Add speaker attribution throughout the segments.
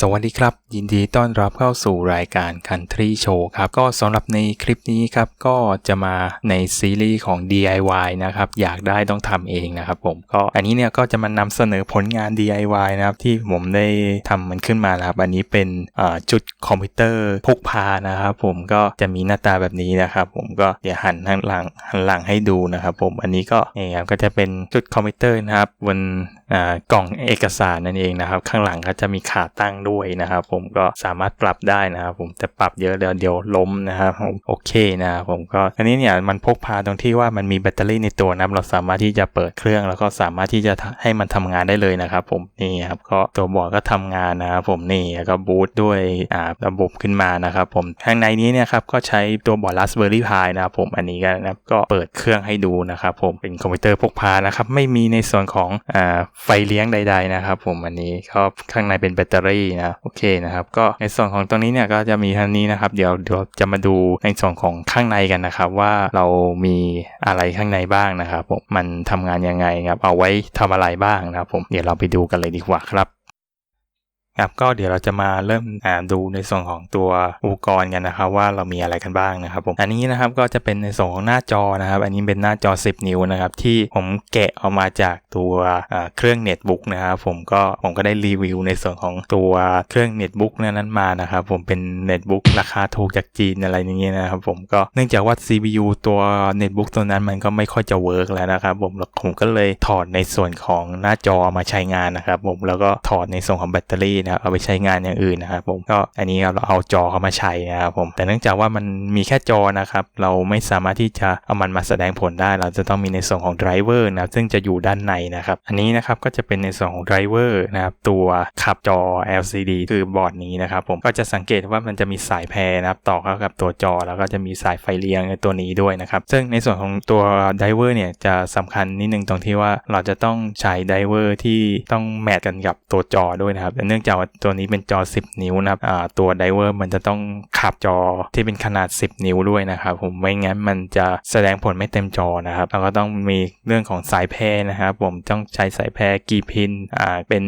Speaker 1: สวัสดีครับ ยินดีต้อนรับเข้าสู่รายการ Country Show ครับ ก็สำหรับในคลิปนี้ครับ ก็จะมาในซีรีส์ของ DIY นะครับ อยากได้ต้องทำเองนะครับผมก็อันนี้เนี่ยก็จะมานำเสนอผลงาน DIY นะครับที่ผมได้ทำมันขึ้นมานะครับ อันนี้เป็นจุดคอมพิวเตอร์พกพานะครับผมก็จะมีหน้าตาแบบนี้นะครับผมก็เดี๋ยวหันข้างหลังหันหลังให้ดูนะครับผมอันนี้ก็นี่ครับก็จะเป็นจุดคอมพิวเตอร์นะครับบนกล่องเอกสารนั่นเองนะครับ ข้างหลังก็จะมีขาตั้งด้วยนะครับผมก็สามารถปรับได้นะครับผมจะปรับเยอะเดี๋ยวเดี๋ยวล้มนะครับผมโอเคนะครับผมก็อันนี้เนี่ยมันพกพาตรงที่ว่ามันมีแบตเตอรี่ในตัวนะเราสามารถที่จะเปิดเครื่องแล้วก็สามารถที่จะให้มันทำงานได้เลยนะครับผมนี่ครับก็ตัวบอร์ดก็ทำงานนะครับผมนี่แล้วก็บูตด้วยอ่าระบบขึ้นมานะครับผมข้างในนี้เนี่ยครับก็ใช้ตัวบอร์ด Raspberry Pi นะครับผมอันนี้ก็นะก็เปิดเครื่องให้ดูนะครับผมเป็นคอมพิวเตอร์พกพานะครับไม่มีในส่วนของอ่าไฟเลี้ยงใด ๆนะครับผมอันนี้ก็ข้างในเป็นแบตเตอรี่นะโอเคนะครับก็ในส่วนของตรงนี้เนี่ยก็จะมีท่านี้นะครับ เดี๋ยวเดี๋ยวจะมาดูในส่วนของข้างในกันนะครับ ว่าเรามีอะไรข้างในบ้างนะครับผมมันทำงานยังไงครับเอาไว้ทำอะไรบ้างนะครับผมเดี๋ยวเราไปดูกันเลยดีกว่าครับ ครับก็เดี๋ยวเราจะมาเริ่มดูในส่วนของตัวอุปกรณ์กันนะครับว่าเรามีอะไรกันบ้างนะครับผมอันนี้นะครับก็จะเป็นในส่วนของหน้าจอนะครับ อันนี้เป็นหน้าจอ 10 นิ้วนะครับที่ผมแกะออกมาจากตัวเครื่องเน็ตบุ๊กนะครับผมก็ผมก็ได้รีวิวในส่วนของตัวเครื่องเน็ตบุ๊กนั้นมานะครับผมเป็นเน็ตบุ๊กราคาถูกจากจีนอะไรอย่างเงี้ยนะครับผมก็เนื่องจากว่า CPU ตัวเน็ตบุ๊กตัวนั้นมันก็ไม่ค่อยจะเวิร์กแล้วนะครับผมผมก็เลยถอดในส่วนของหน้าจอมาใช้งานนะครับผมแล้วก็ถอดในส่วนของแบตเตอรี่นะครับเอาไปใช้งานอย่างอื่นนะครับผมก็อันนี้เราเอาจอเข้ามาใช้นะครับผมแต่เนื่องจากว่ามันมีแค่จอนะครับเราไม่สามารถที่จะเอามันมาแสดงผลได้ เราจะต้องมีในส่วนของไดรเวอร์นะครับซึ่งจะอยู่ด้านในนะครับอันนี้นะครับก็จะเป็นในส่วนของไดรเวอร์นะครับตัวขับจอ LCD คือบอร์ดนี้นะครับผมก็จะสังเกตว่ามันจะมีสายแพรนะครับต่อเข้ากับตัวจอ แล้วก็จะมีสายไฟเลี้ยงในตัวนี้ด้วยนะครับซึ่งในส่วนของตัวไดรเวอร์เนี่ยจะสำคัญนิดนึงตรงที่ว่าเราจะต้องใช้ไดรเวอร์ที่ต้องแมทกันกับตัวจอด้วยนะครับเนื่องจากตัวนี้เป็นจอ 10 นิ้วนะครับตัวไดเวอร์มันจะต้องขับจอที่เป็นขนาด 10 นิ้วด้วยนะครับผมไม่งั้นมันจะแสดงผลไม่เต็มจอนะครับแล้วก็ต้องมีเรื่องของสายแพรนะครับผมต้องใช้สายแพรกี่พินอ่าเป็น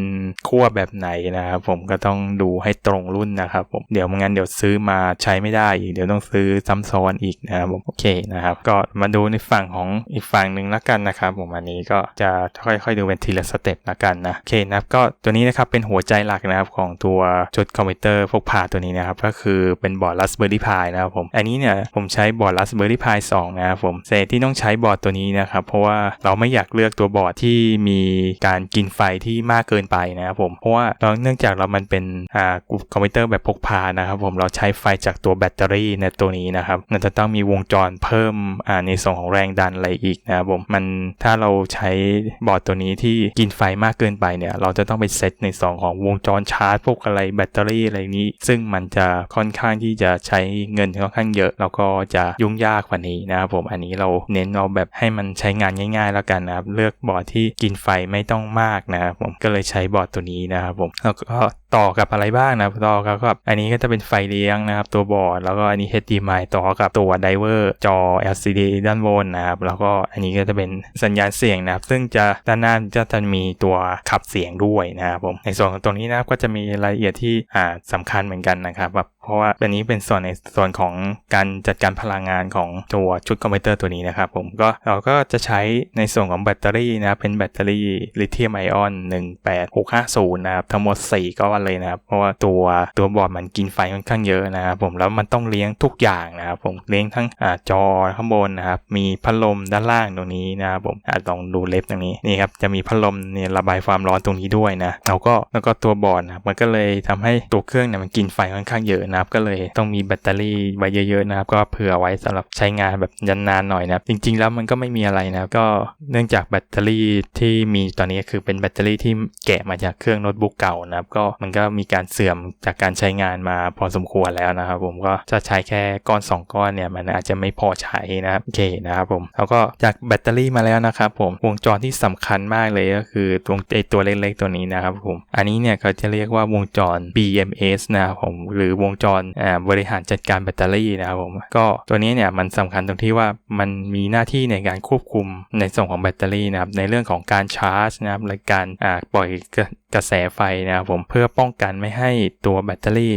Speaker 1: ขั้วแบบไหนนะครับผมก็ต้องดูให้ตรงรุ่นนะครับผมเดี๋ยวไม่งั้นเดี๋ยวซื้อมาใช้ไม่ได้อีกเดี๋ยวต้องซื้อซ้ำซ้อนอีกนะครับผมโอเคนะครับก็มาดูในฝั่งของอีกฝั่งหนึ่งละกันนะครับผมอันนี้ก็จะค่อยๆดูเป็นทีละสเต็ปละกันนะโอเคนะครับก็ตัวนี้นะครับเป็นหัวใจหลักนะครับของตัวชุดคอมพิวเตอร์พกพาตัวนี้นะครับก็คือเป็นบอร์ด Raspberry Pi นะครับผมอันนี้เนี่ยผมใช้บอร์ด Raspberry Pi 2 นะครับผมเศษที่ต้องใช้บอร์ดตัวนี้นะครับเพราะว่าเราไม่อยากเลือกตัวบอร์ดที่มีการกินไฟที่มากเกินไปนะครับผมเพราะว่าเราเนื่องจากเรามันเป็นอ่าคอมพิวเตอร์แบบพกพานะครับผมเราใช้ไฟจากตัวแบตเตอรี่ในตัวนี้นะครับมันจะต้องมีวงจรเพิ่มอ่าในส่วนของแรงดันอะไรอีกนะครับผมมันถ้าเราใช้บอร์ดตัวนี้ที่กินไฟมากเกินไปเนี่ยเราจะต้องไปเซตในส่วนของวงจรชาร์จพวกอะไรแบตเตอรี่อะไรนี้ ซึ่งมันจะค่อนข้างที่จะใช้เงินค่อนข้างเยอะแล้วก็จะยุ่งยากกว่านี้นะครับผมอันนี้เราเน้นเอาแบบให้มันใช้งานง่ายๆแล้วกันนะครับเลือกบอร์ดที่กินไฟไม่ต้องมากนะครับผมก็เลยใช้บอร์ดตัวนี้นะครับผมแล้วก็ต่อกับอะไรบ้างนะต่อกับบอันนี้ก็จะเป็นไฟเลี้ยงนะครับ ตัวบอร์ด แล้วก็อันนี้ HDMI ต่อกับตัวไดเวอร์จอ LCD ด้านบนนะครับ แล้วก็อันนี้ก็จะเป็นสัญญาณเสียงนะครับ ซึ่งจะด้านหน้าจะจะมีตัวขับเสียงด้วยนะครับผมในส่วนของตรงนี้นะครับก็จะมีรายละเอียดที่อ่าสำคัญเหมือนกันนะครับแบบ เพราะว่าอันนี้เป็นส่วนในส่วนของการจัดการพลังงานของตัวชุดคอมพิวเตอร์ตัวนี้นะครับผมก็เราก็จะใช้ในส่วนของแบตเตอรี่นะเป็นแบตเตอรี่ลิเธียมไอออน18650นะครับทั้งหมด 4 ก้อนเลยนะครับ เพราะว่าตัวตัวบอร์ดมันกินไฟค่อนข้างเยอะนะครับผมแล้วมันต้องเลี้ยงทุกอย่างนะครับผมเลี้ยงทั้งอ่าจอข้างบนนะครับมีพัดลมด้านล่างตรงนี้นะครับผมอาจลองดูเล็บตรงนี้นี่ครับจะมีพัดลมเนี่ยระบายความร้อนตรงนี้ด้วยนะแล้วก็แล้วก็ตัวบอร์ดนะมันก็เลยทำให้ตัวเครื่องเนี่ยมันกินไฟค่อนข้างเยอะนะนะครับ ก็เลยต้องมีแบตเตอรี่ไว้เยอะๆนะครับ ก็เผื่อไว้สำหรับใช้งานแบบยันนานหน่อยนะครับ จริง ๆ แล้วมันก็ไม่มีอะไรนะครับก็เนื่องจากแบตเตอรี่ที่มีตอนนี้คือเป็นแบตเตอรี่ที่แกะมาจากเครื่องโน้ตบุ๊กเก่านะครับ ก็มันก็มีการเสื่อมจากการใช้งานมาพอสมควรแล้วนะครับ ผมก็จะใช้แค่ก้อน 2 ก้อนเนี่ยมันอาจจะไม่พอใช้นะครับโอเคนะครับผมแล้วก็จากแบตเตอรี่มาแล้วนะครับผมวงจรที่สำคัญมากเลยก็คือตรงไอตัวเล็กๆตัวนี้นะครับผมอันนี้เนี่ยเขาจะเรียกว่าวงจร BMS นะครับผมหรือวงจรบริหารจัดการแบตเตอรี่นะครับผมก็ตัวนี้เนี่ยมันสำคัญตรงที่ว่ามันมีหน้าที่ในการควบคุมในส่วนของแบตเตอรี่นะครับในเรื่องของการชาร์จนะครับและการปล่อยกระแสไฟนะครับผมเพื่อป้องกันไม่ให้ตัวแบตเตอรี่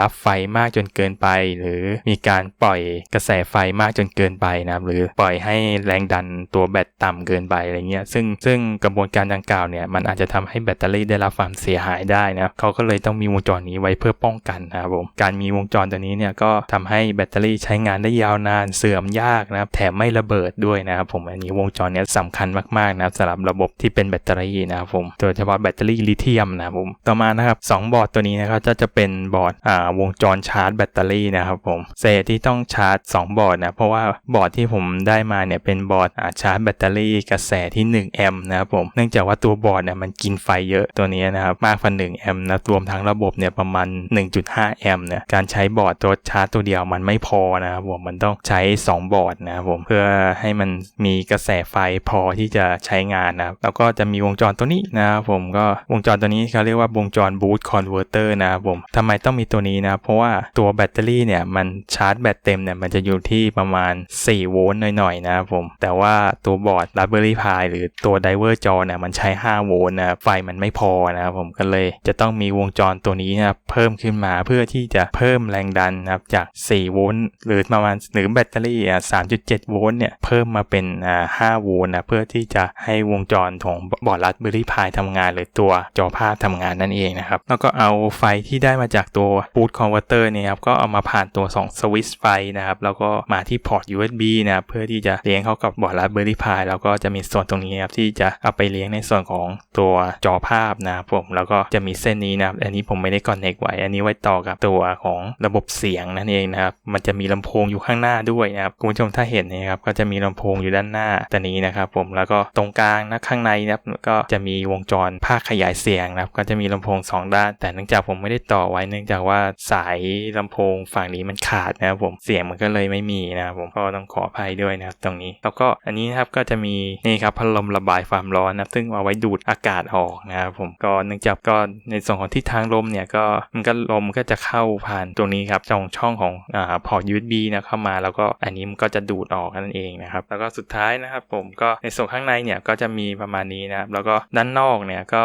Speaker 1: รับไฟมากจนเกินไป หรือมีการปล่อยกระแสไฟมากจนเกินไปนะครับหรือปล่อยให้แรงดันตัวแบตต่ำเกินไปอะไรเงี้ยซึ่งซึ่งกระบวนการดังกล่าวเนี่ยมันอาจจะทำให้แบตเตอรี่ได้รับความเสียหายได้นะครับเขาก็เลยต้องมีวงจรนี้ไว้เพื่อป้องกันนะครับผมการมีวงจรตัวนี้เนี่ยก็ทำให้แบตเตอรี่ใช้งานได้ยาวนานเสื่อมยากนะครับแถมไม่ระเบิดด้วยนะครับผมอันนี้วงจรเนี้ยสำคัญมากๆนะครับสำหรับระบบที่เป็นแบตเตอรี่นะครับผมโดยเฉพาะแบตเตอรี่ลิเธียมนะครับผมต่อมานะครับสองบอร์ดตัวนี้นะครับจะจะเป็นบอร์ดอ่าวงจรชาร์จแบตเตอรี่นะครับผมเซที่ต้องชาร์จ 2 บอร์ดนะเพราะว่าบอร์ดที่ผมได้มาเนี่ยเป็นบอร์ดอ่าชาร์จแบตเตอรี่กระแสที่1แอมป์นะครับผมเนื่องจากว่าตัวบอร์ดเนี่ยมันกินไฟเยอะตัวนี้นะครับมากกว่า1แอมป์นะรวมทั้งระบบเนี่ยประมาณ 1.5 แอมป์เนี่ยการใช้บอร์ดตัวชาร์จตัวเดียวมันไม่พอนะครับผมมันต้องใช้ 2 บอร์ดนะครับผมเพื่อให้มันมีกระแสไฟพอที่จะใช้งานนะครับแล้วก็จะมีวงจรตัวนี้นะครับผมก็วงจรตัวนี้เขาเรียกว่าวงจรบูตคอนเวอร์เตอร์นะครับผมทำไมต้องมีตัวนี้นะเพราะว่าตัวแบตเตอรี่เนี่ยมันชาร์จแบตเต็มเนี่ยมันจะอยู่ที่ประมาณ 4 โวลต์หน่อยๆนะครับผมแต่ว่าตัวบอร์ด Raspberry Pi หรือตัวไดเวอร์จอเนี่ยมันใช้ 5 โวลต์นะไฟมันไม่พอนะครับผมก็เลยจะต้องมีวงจรตัวนี้นะครับเพิ่มขึ้นมาเพื่อที่จะเพิ่มแรงดันนะครับจาก 4 โวลต์หรือประมาณหรือแบตเตอรี่อะ3.7 โวลต์เนี่ยเพิ่มมาเป็นอ่า5โวลต์นะเพื่อที่จะให้วงจรของบอร์ด Raspberry Pi ทำงานหรือตัวจอภาพทำงานนั่นเองนะครับ แล้วก็เอาไฟที่ได้มาจากตัว Boot Converter เนี่ยครับ ก็เอามาผ่านตัว2สวิตช์ไฟนะครับ แล้วก็มาที่พอร์ต USB นะครับเพื่อที่จะเลี้ยงเข้ากับบอร์ด Raspberry Pi แล้วก็จะมีส่วนตรงนี้ครับที่จะเอาไปเลี้ยงในส่วนของตัวจอภาพนะครับผม แล้วก็จะมีเส้นนี้นะครับอันนี้ผมไม่ได้ connect ไว้ อันนี้ไว้ต่อกับตัวของระบบเสียงนั่นเองนะครับ มันจะมีลำโพงอยู่ข้างหน้าด้วยนะครับคุณผู้ชมถ้าเห็นนะครับก็จะมีลำโพงอยู่ด้านหน้าตัวนี้นะครับผมแล้วก็ตรงกลางนะข้างในนะครับก็จะมีวงจรภาคขยายเสียงนะครับ ก็จะมีลำโพง 2 ด้าน แต่เนื่องจากผมไม่ได้ต่อไว้เนื่องจากว่าสายลำโพงฝั่งนี้มันขาดนะครับผมเสียงมันก็เลยไม่มีนะครับผมก็ต้องขออภัยด้วยนะครับตรงนี้ แล้วก็อันนี้นะครับก็จะมีนี่ครับพัดลมระบายความร้อนนะครับซึ่งเอาไว้ดูดอากาศออกนะครับผมก็เนื่องจากก็ในส่วนของทิศทางลมเนี่ยก็มันก็ลมก็จะเข้าผ่านตรงนี้ครับตรงช่องของอ่าพอร์ต USB นะเข้ามาแล้วก็อันนี้มันก็จะดูดออกนั่นเองนะครับแล้วก็สุดท้ายนะครับผมก็ในส่วนข้างในเนี่ยก็จะมีประมาณนี้นะครับแล้วก็ด้านนอกเนี่ยก็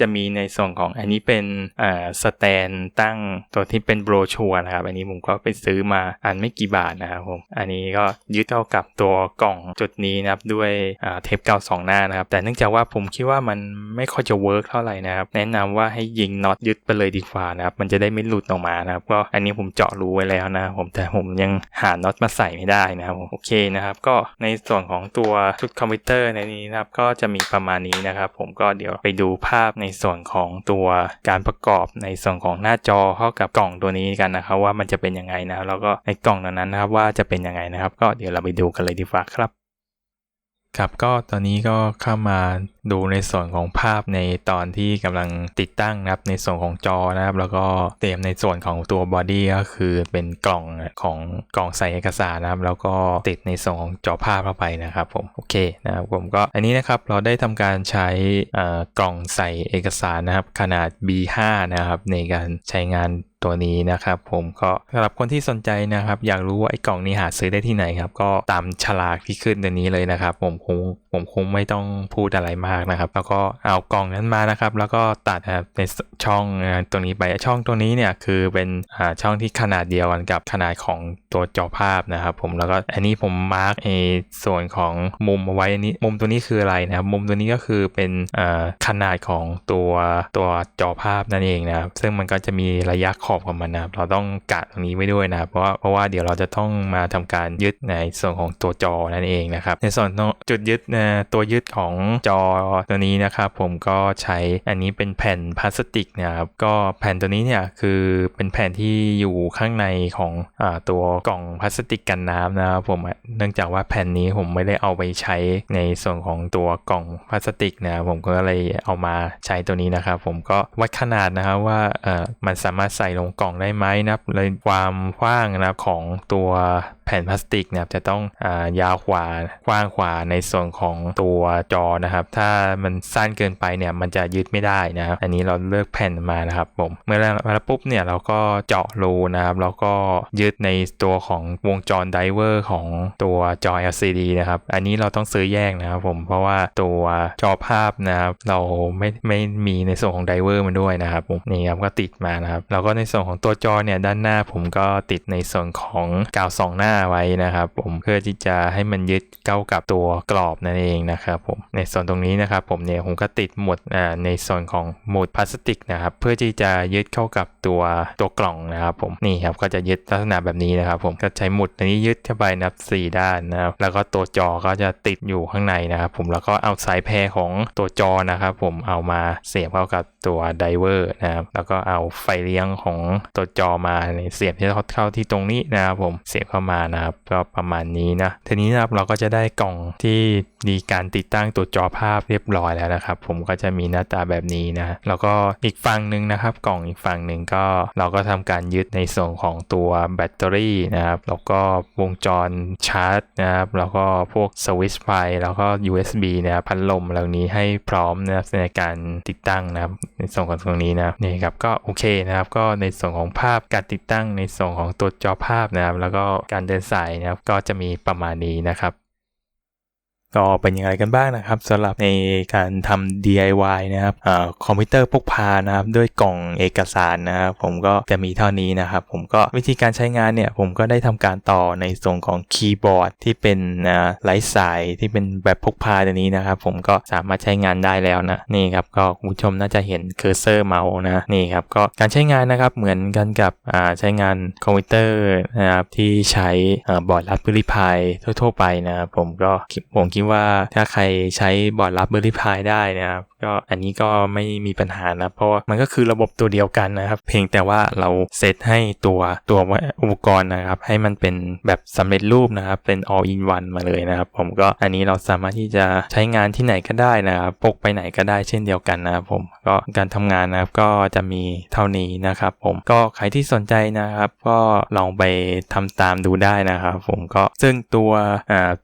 Speaker 1: จะมีในส่วนของอันนี้เป็นอ่าสแตนตั้งตัวที่เป็นโบรชัวนะครับ อันนี้ผมก็ไปซื้อมาอันไม่กี่บาทนะครับผม อันนี้ก็ยึดเข้ากับตัวกล่องจุดนี้นะครับด้วยอ่าเทปกาวสองหน้านะครับ แต่เนื่องจากว่าผมคิดว่ามันไม่ค่อยจะเวิร์กเท่าไหร่นะครับ แนะนำว่าให้ยิงน็อตยึดไปเลยดีกว่านะครับ มันจะได้ไม่หลุดออกมานะครับ ก็อันนี้ผมเจาะรูไว้แล้วนะครับผมแต่ผมยังหาน็อตมาใส่ไม่ได้นะครับผมโอเคนะครับ ก็ในส่วนของตัวชุดคอมพิวเตอร์ในนี้นะครับก็จะมีประมาณนี้นะครับ ผมก็เดี๋ยวไปดูภาพในส่วนของตัวการประกอบในส่วนของหน้าจอเข้ากับกล่องตัวนี้กันนะครับ ว่ามันจะเป็นยังไงนะแล้วก็ในกล่องนั้นนะครับว่าจะเป็นยังไงนะครับ ก็เดี๋ยวเราไปดูกันเลยดีกว่าครับ ครับก็ตอนนี้ก็เข้ามาดูในส่วนของภาพในตอนที่กำลังติดตั้งนะครับในส่วนของจอนะครับ แล้วก็เตรียมในส่วนของตัวบอดี้ก็คือเป็นกล่องของกล่องใส่เอกสารนะครับ แล้วก็ติดในส่วนของจอภาพเข้าไปนะครับผมโอเคนะครับผมก็อันนี้นะครับเราได้ทำการใช้กล่องใส่เอกสารนะครับ ขนาด B5 นะครับในการใช้งานตัวนี้นะครับผมก็สำหรับคนที่สนใจนะครับอยากรู้ว่าไอ้กล่องนี้หาซื้อได้ที่ไหนครับก็ตามฉลากที่ขึ้นตัวนี้เลยนะครับผมคงผมคงไม่ต้องพูดอะไรมากนะครับแล้วก็เอากล่องนั้นมานะครับแล้วก็ตัดในช่องตรงนี้ไปช่องตรงนี้เนี่ยคือเป็นช่องที่ขนาดเดียวกันกับขนาดของตัวจอภาพนะครับผมแล้วก็อันนี้ผมมาร์กในส่วนของมุมเอาไว้อันนี้มุมตัวนี้คืออะไรนะครับมุมตัวนี้ก็คือเป็นขนาดของตัวตัวจอภาพนั่นเองนะครับซึ่งมันก็จะมีระยะขอบของมันนะครับ เราต้องกะตรงนี้ไว้ด้วยนะเพราะว่าเพราะว่าเดี๋ยวเราจะต้องมาทำการยึดในส่วนของตัวจอนั่นเองนะครับ ในส่วนจุดยึดนะตัวยึดของจอตัวนี้นะครับผมก็ใช้อันนี้เป็นแผ่นพลาสติกนะครับก็แผ่นตัวนี้เนี่ยคือเป็นแผ่นที่อยู่ข้างในของอตัวกล่องพลาสติกกันน้ำนะครับผมเนื่องจากว่าแผ่นนี้ผมไม่ได้เอาไปใช้ในส่วนของตัวกล่องพลาสติกนะผมก็เลยเอามาใช้ตัวนี้นะครับ ผมก็วัดขนาดนะครับว่ามันสามารถใส่ลงกล่องได้ไหมนะครับเลยความกว้างนะครับของตัว แผ่นพลาสติกนะครับจะต้องอายาวกว่ากว้างกว่าในส่วนของตัวจอนะครับ ถ้ามันสั้นเกินไปเนี่ยมันจะยึดไม่ได้นะครับอันนี้เราเลือกแผ่นมานะครับผมเมื่อเราปุ๊บเนี่ยเราก็เจาะรูนะครับแล้วก็ยึดในตัวของวงจรไดเวอร์ของตัวจอ LCD นะครับอันนี้เราต้องซื้อแยกนะครับผมเพราะว่าตัวจอภาพนะครับเราไม่ไม่มีในส่วนของไดเวอร์มันด้วยนะครับผมนี่ครับก็ติดมานะครับแล้วก็ในส่วนของตัวจอเนี่ยด้านหน้าผมก็ติดในส่วนของกาวสองหน้าไว้นะครับผมเพื่อที่จะให้มันยึดเข้ากับตัวกรอบนั่นเองนะครับผมในส่วนตรงนี้นะครับผมเนี่ยผมก็ติดหมดในส่วนของหมุดพลาสติกนะครับเพื่อที่จะยึดเข้ากับตัวตัวกล่องนะครับผมนี่ครับก็จะยึดลักษณะแบบนี้นะครับผมก็ใช้หมุดอันนี้ยึดเข้าไปนับสี่ด้านนะครับแล้วก็ตัวจอก็จะติดอยู่ข้างในนะครับผมแล้วก็เอาสายแพรของตัวจอนะครับผมเอามาเสียบเข้ากับตัวไดเวอร์นะครับแล้วก็เอาไฟเลี้ยงของตัวจอมาเสียบที่เข้าที่ตรงนี้นะครับผมเสียบเข้ามานะครับก็ประมาณนี้นะทีนี้นะครับเราก็จะได้กล่องที่มีการติดตั้งตัวจอภาพเรียบร้อยแล้วนะครับ ผมก็จะมีหน้าตาแบบนี้นะแล้วก็อีกฝั่งหนึ่งนะครับ กล่องอีกฝั่งหนึ่งก็เราก็ทำการยึดในส่วนของตัวแบตเตอรี่นะครับแล้วก็วงจรชาร์จนะครับแล้วก็พวกสวิตช์ไฟแล้วก็ USB นะครับพัดลมเหล่านี้ให้พร้อมนะครับในการติดตั้งนะครับในส่วนของตรงนี้นะนี่ครับก็โอเคนะครับก็ในส่วนของภาพการติดตั้งในส่วนของตัวจอภาพนะครับแล้วก็การเดินสายนะครับ ก็จะมีประมาณนี้นะครับ ก็เป็นยังไงกันบ้างนะครับสำหรับในการทำ DIY นะครับอคอมพิวเตอร์พกพานะครับด้วยกล่องเอกสารนะครับผมก็จะมีเท่านี้นะครับ ผมก็วิธีการใช้งานเนี่ยผมก็ได้ทำการต่อในส่วนของคีย์บอร์ดที่เป็นไร้สายที่เป็นแบบพกพาตัวนี้นะครับ ผมก็สามารถใช้งานได้แล้วนะนี่ครับก็คุณผู้ชมน่าจะเห็นเคอร์เซอร์เมาส์นะนี่ครับก็การใช้งานนะครับเหมือนกันกับใช้งานคอมพิวเตอร์นะครับที่ใช้บอร์ดรับ b ริพายทั่ว ๆ ไปนะครับผมก็ผมคิดว่าถ้าใครใช้บอร์ดรับ b ริพายได้นะครับก็อันนี้ก็ไม่มีปัญหานะ เพราะมันก็คือระบบตัวเดียวกันนะครับ เพียงแต่ว่าเราเซตให้ตัวตัวอุปกรณ์นะครับ ให้มันเป็นแบบสำเร็จรูปนะครับ เป็น all in one มาเลยนะครับ ผมก็อันนี้เราสามารถที่จะใช้งานที่ไหนก็ได้นะครับพกไปไหนก็ได้เช่นเดียวกันนะครับผมก็การทำงานนะครับก็จะมีเท่านี้นะครับ ผมก็ใครที่สนใจนะครับ ก็ลองไปทำตามดูได้นะครับ ผมก็ซึ่งตัว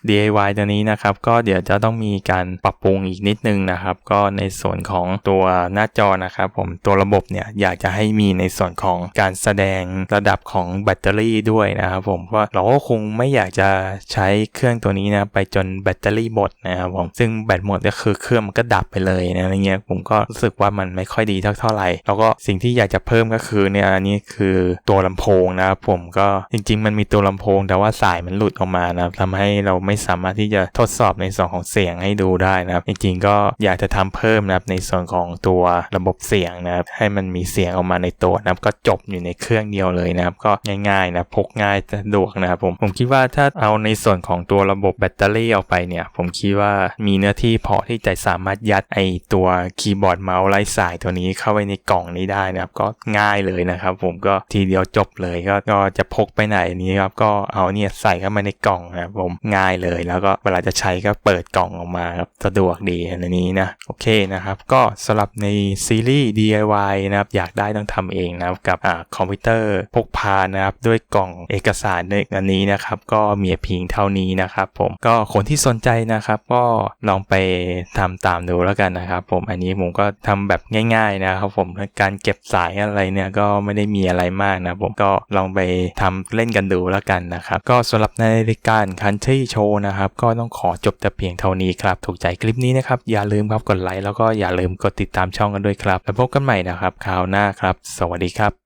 Speaker 1: DIY ตัวนี้นะครับก็เดี๋ยวจะต้องมีการปรับปรุงอีกนิดนึงนะครับ ก็ในส่วนของตัวหน้าจอนะครับ ผมตัวระบบเนี่ยอยากจะให้มีในส่วนของการแสดงระดับของแบตเตอรี่ด้วยนะครับ ผมเพราะเราก็คงไม่อยากจะใช้เครื่องตัวนี้นะไปจนแบตเตอรี่หมดนะครับผมซึ่งแบตหมดก็คือเครื่องมันก็ดับไปเลยนะอะไรเงี้ยผมก็รู้สึกว่ามันไม่ค่อยดีเท่าเท่าไหร่ แล้วก็สิ่งที่อยากจะเพิ่มก็คือเนี่ยอันนี้คือตัวลำโพงนะครับผมก็จริง ๆ มันมีตัวลำโพง แต่ว่าสายมันหลุดออกมานะครับทำให้เราไม่สามารถที่จะทดสอบในส่วนของเสียงให้ดูได้นะครับจริงๆก็อยากจะทำเพิ่มนะครับในส่วนของตัวระบบเสียงนะครับให้มันมีเสียงออกมาในตัวนะครับก็จบอยู่ในเครื่องเดียวเลยนะครับก็ง่ายๆนะพกง่ายสะดวกนะครับผมผมคิดว่าถ้าเอาในส่วนของตัวระบบแบตเตอรี่ออกไปเนี่ยผมคิดว่ามีเนื้อที่พอที่จะสามารถยัดไอตัวคีย์บอร์ดเมาส์ไร้สายตัวนี้เข้าไปในกล่องนี้ได้นะครับก็ง่ายเลยนะครับผมก็ทีเดียวจบเลยก็ก็จะพกไปไหนนี้ครับก็เอาเนี่ยใส่เข้ามาในกล่องนะครับผมง่ายเลยแล้วก็เวลาจะใช้ก็เปิดกล่องออกมาครับสะดวกดีอันนี้นะโอเคนะครับ ก็สำหรับในซีรีส์ DIY นะครับอยากได้ต้องทำเองนะครับกับอคอมพิวเตอร์พกพานะครับด้วยกล่องเอกสารในอันนี้นะครับ ก็มีเพียงเท่านี้นะครับ ผมก็คนที่สนใจนะครับ ก็ลองไปทำตามดูแล้วกันนะครับ ผมอันนี้ผมก็ทำแบบง่าย ๆนะครับ ผมการเก็บสายอะไรเนี่ยก็ไม่ได้มีอะไรมากนะผมก็ลองไปทำเล่นกันดูแล้วกันนะครับ ก็สำหรับในรายการ Country Show นะครับ ก็ต้องขอจบบแต่เพียงเท่านี้ครับ ถูกใจคลิปนี้นะครับ อย่าลืมครับกดไลค์แล้วก็อย่าลืมกดติดตามช่องกันด้วยครับ แล้วพบกันใหม่นะครับคราวหน้าครับ สวัสดีครับ